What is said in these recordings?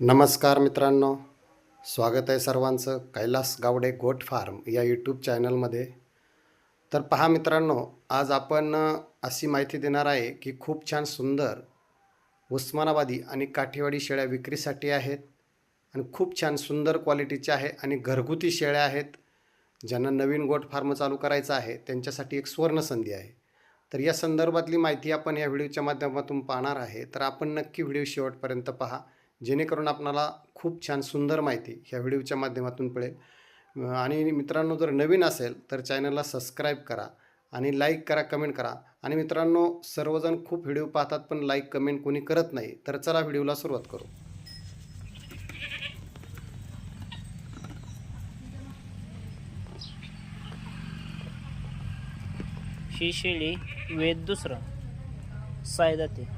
नमस्कार मित्रांनो स्वागत आहे सर्वांचं कैलास गावडे गोट फार्म या यूट्यूब चॅनलमध्ये तर पहा मित्रांनो आज आपण अशी माहिती देणार आहे की खूप छान सुंदर उस्मानाबादी आणि काठीवाडी शेळ्या विक्रीसाठी आहेत आणि खूप छान सुंदर क्वालिटीच्या आहे आणि घरगुती शेळ्या आहेत. ज्यांना नवीन गोट फार्म चालू करायचा आहे त्यांच्यासाठी एक सुवर्ण संधी आहे. तर या संदर्भातली माहिती आपण या व्हिडिओच्या माध्यमातून पाहणार आहे. तर आपण नक्की व्हिडिओ शेवटपर्यंत पहा. जेणेकरून आपणाला खूप छान सुंदर माहिती ह्या व्हिडिओच्या माध्यमातून पडेल. आणि मित्रांनो जर नवीन असेल तर चॅनलला सबस्क्राईब करा आणि लाईक करा कमेंट करा. आणि मित्रांनो सर्वजण खूप व्हिडिओ पाहतात पण लाईक कमेंट कोणी करत नाही. तर चला व्हिडिओला सुरुवात करू. ही शेळी वेद दुसरं. सायदाते.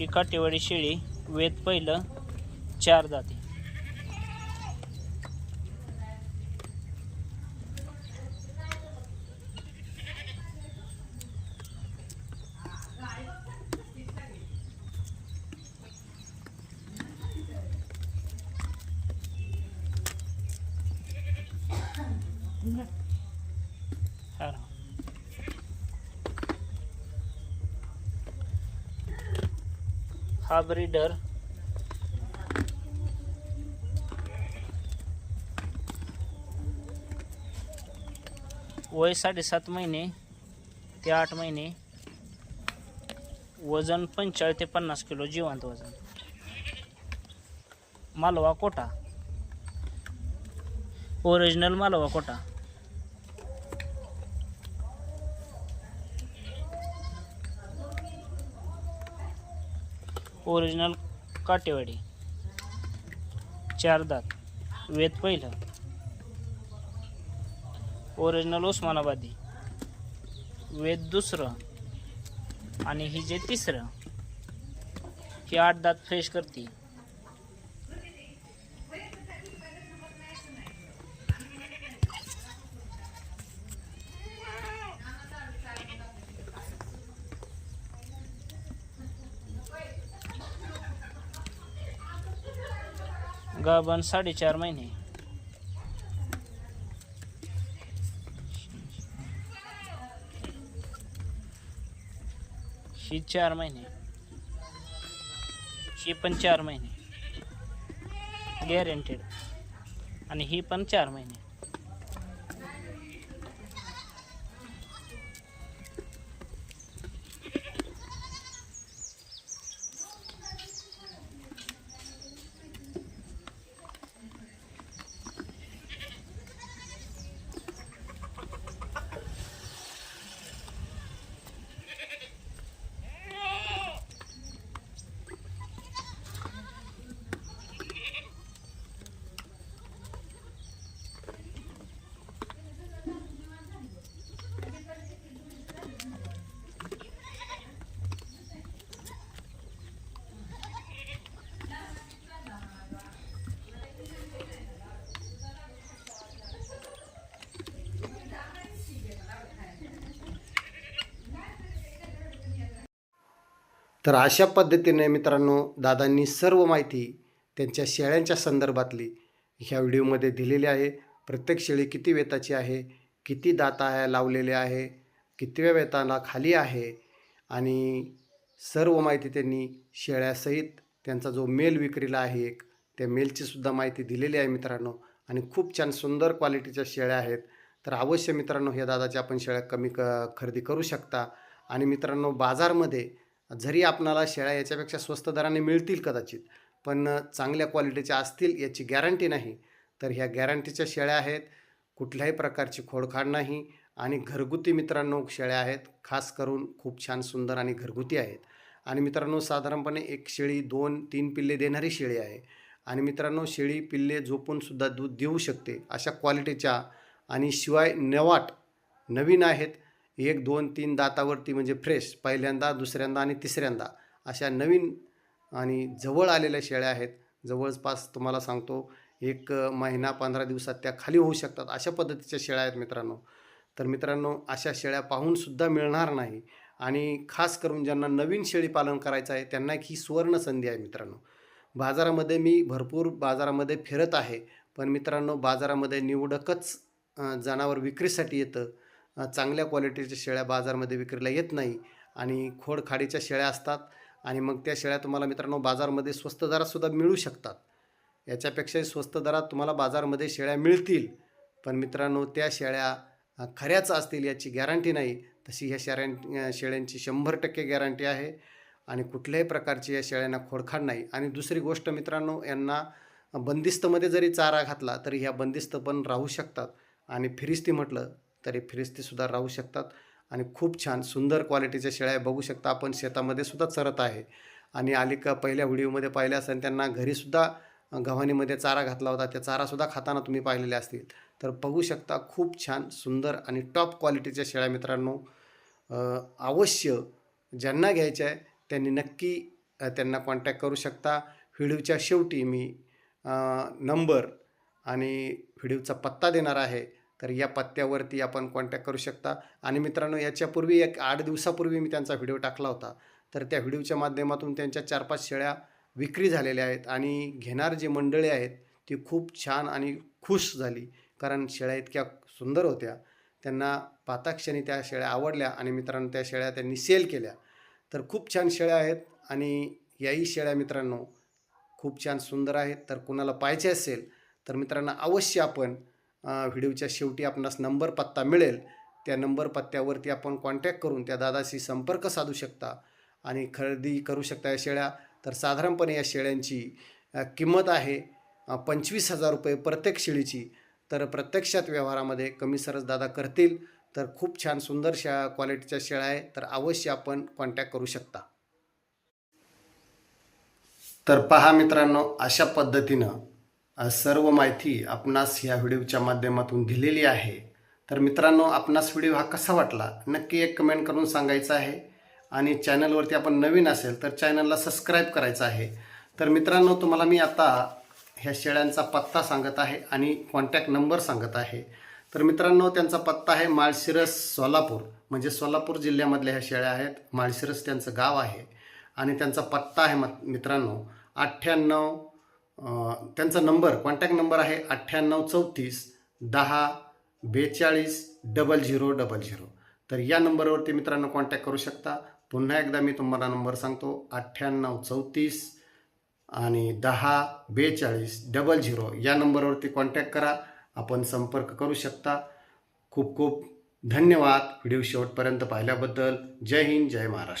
ही काटेवाडी शेळी वेद पहिलं चार जाती. हा ब्रीडर वय साडेसात महिने ते आठ महिने. वजन पंचेचाळीस ते पन्नास किलो जिवंत वजन. मालवा कोटा. ओरिजिनल मालवा कोटा. ओरिजिनल काटेवाडी. चार दात. वेद पहिलं. ओरिजिनल उस्मानाबादी. वेद दुसरं. आणि ही जे तिसरं ही आठ दात फ्रेश करते गाभण साडेचार महिने. ही चार महिने. ही पण चार महिने. गॅरंटेड आणि ही पण चार महिने. तर अशा पद्धतीने मित्रांनो दादांनी सर्व माहिती त्यांच्या शेळ्यांच्या संदर्भातली ह्या व्हिडिओमध्ये दिलेली आहे. प्रत्येक शेळी किती वेताची आहे किती दाता आहे लावलेले आहे कितव्या वेताला खाली आहे आणि सर्व माहिती त्यांनी शेळ्यासहित त्यांचा जो मेल विक्रीला आहे एक त्या मेलची सुद्धा माहिती दिलेली आहे मित्रांनो. आणि खूप छान सुंदर क्वालिटीच्या शेळ्या आहेत. तर अवश्य मित्रांनो ह्या दादाच्या आपण शेळ्या कमी क खरेदी करू शकता. आणि मित्रांनो बाजारमध्ये जरी आपणाला शेळ्या याच्यापेक्षा स्वस्त दराने मिळतील कदाचित पण चांगल्या क्वालिटीच्या असतील याची गॅरंटी नाही तर ह्या गॅरंटीच्या शेळ्या आहेत. कुठल्याही प्रकारची खोडखाड नाही आणि घरगुती मित्रांनो शेळ्या आहेत. खास करून खूप छान सुंदर आणि घरगुती आहेत. आणि मित्रांनो साधारणपणे एक शेळी दोन तीन पिल्ले देणारी शेळी आहे. आणि मित्रांनो शेळी पिल्ले झोपूनसुद्धा दूध देऊ शकते अशा क्वालिटीच्या आणि शिवाय नवाट नवीन आहेत. एक दोन तीन दातावरती म्हणजे फ्रेश पहिल्यांदा दुसऱ्यांदा आणि तिसऱ्यांदा अशा नवीन आणि जवळ आलेल्या शेळ्या आहेत. जवळपास तुम्हाला सांगतो एक महिना पंधरा दिवसात त्या खाली होऊ शकतात अशा पद्धतीच्या शेळ्या आहेत मित्रांनो. तर मित्रांनो अशा शेळ्या पाहूनसुद्धा मिळणार नाही आणि खास करून ज्यांना नवीन शेळी पालन करायचं आहे त्यांना एक ही सुवर्ण संधी आहे मित्रांनो. बाजारामध्ये मी भरपूर बाजारामध्ये फिरत आहे पण मित्रांनो बाजारामध्ये निवडकच जनावर विक्रीसाठी येतं. चांगल्या क्वालिटीच्या शेळ्या बाजारमध्ये विक्रीला येत नाही आणि खोडखाडीच्या शेळ्या असतात आणि मग त्या शेळ्या तुम्हाला मित्रांनो बाजारमध्ये स्वस्त दरातसुद्धा मिळू शकतात. याच्यापेक्षाही स्वस्त दरात तुम्हाला बाजारमध्ये शेळ्या मिळतील पण मित्रांनो त्या शेळ्या खऱ्याच असतील याची गॅरंटी नाही. तशी ह्या शेळ्यां शेळ्यांची शंभर टक्के गॅरंटी आहे आणि कुठल्याही प्रकारची या शेळ्यांना खोडखाड नाही. आणि दुसरी गोष्ट मित्रांनो यांना बंदिस्तमध्ये जरी चारा घातला तरी ह्या बंदिस्त पण राहू शकतात. आणि फिरिस्ती म्हटलं तरी फिरिस्तीसुद्धा राहू शकतात. आणि खूप छान सुंदर क्वालिटीच्या शेळ्या बघू शकता आपण शेतामध्ये सुद्धा चरत आहे. आणि आलिका पहिल्या व्हिडिओमध्ये पाहिल्या असेल त्यांना घरीसुद्धा गव्हाणीमध्ये चारा घातला होता. त्या चारासुद्धा खाताना तुम्ही पाहिलेले असतील. तर बघू शकता खूप छान सुंदर आणि टॉप क्वालिटीच्या शेळ्या मित्रांनो. अवश्य ज्यांना घ्यायच्या आहे त्यांनी नक्की त्यांना कॉन्टॅक्ट करू शकता. व्हिडिओच्या शेवटी मी नंबर आणि व्हिडिओचा पत्ता देणार आहे. तर या पत्त्यावरती आपण कॉन्टॅक्ट करू शकता. आणि मित्रांनो याच्यापूर्वी एक आठ दिवसापूर्वी मी त्यांचा व्हिडिओ टाकला होता. तर त्या व्हिडिओच्या माध्यमातून त्यांच्या चार पाच शेळ्या विक्री झालेल्या आहेत. आणि घेणार जे मंडळी आहेत ती खूप छान आणि खुश झाली. कारण शेळ्या इतक्या सुंदर होत्या. त्यांना पाताक्षणी त्या शेळ्या आवडल्या आणि मित्रांनो त्या शेळ्या त्यांनी सेल केल्या. तर खूप छान शेळ्या आहेत आणि याही शेळ्या मित्रांनो खूप छान सुंदर आहेत. तर कुणाला पाहिजे असेल तर मित्रांनो अवश्य आपण व्हिडिओच्या शेवटी आपणास नंबर पत्ता मिळेल. त्या नंबर पत्त्यावरती आपण कॉन्टॅक्ट करून त्या दादाशी संपर्क साधू शकता आणि खरेदी करू शकता या शेळ्या. तर साधारणपणे या शेळ्यांची किंमत आहे पंचवीस हजार रुपये प्रत्येक शेळीची. तर प्रत्यक्षात व्यवहारामध्ये कमी सरस दादा करतील. तर खूप छान सुंदर शा क्वालिटीच्या शेळ्या आहे. तर अवश्य आपण कॉन्टॅक्ट करू शकता. तर पहा मित्रांनो अशा पद्धतीनं सर्व माहिती आपणास ह्या व्हिडिओच्या माध्यमातून दिलेली आहे. तर मित्रांनो आपणास व्हिडिओ हा कसा वाटला? नक्की एक कमेंट करून सांगायचा आहे. आणि चॅनलवरती आपण नवीन असेल तर चॅनलला सबस्क्राईब करायचं आहे. तर मित्रांनो तुम्हाला मी आता ह्या शेळ्यांचा पत्ता सांगत आहे आणि कॉन्टॅक्ट नंबर सांगत आहे. तर मित्रांनो त्यांचा पत्ता आहे माळशिरस सोलापूर. म्हणजे सोलापूर जिल्ह्यामधल्या ह्या शेळ्या आहेत. माळशिरस त्यांचं गाव आहे. आणि त्यांचा पत्ता आहे मत मित्रांनो अठ्ठ्याण्णव त्यांचा नंबर कॉन्टॅक्ट नंबर आहे अठ्ठ्याण्णव चौतीस दहा बेचाळीस डबल झिरो डबल झिरो तर या नंबरवरती मित्रांनो कॉन्टॅक्ट करू शकता. पुन्हा एकदा मी तुम्हाला नंबर सांगतो अठ्ठ्याण्णव चौतीस आणि दहा बेचाळीस डबल झिरो या नंबरवरती कॉन्टॅक्ट करा आपण संपर्क करू शकता. खूप खूप धन्यवाद. व्हिडिओ शेवटपर्यंत पाहिल्याबद्दल. जय हिंद जय महाराष्ट्र.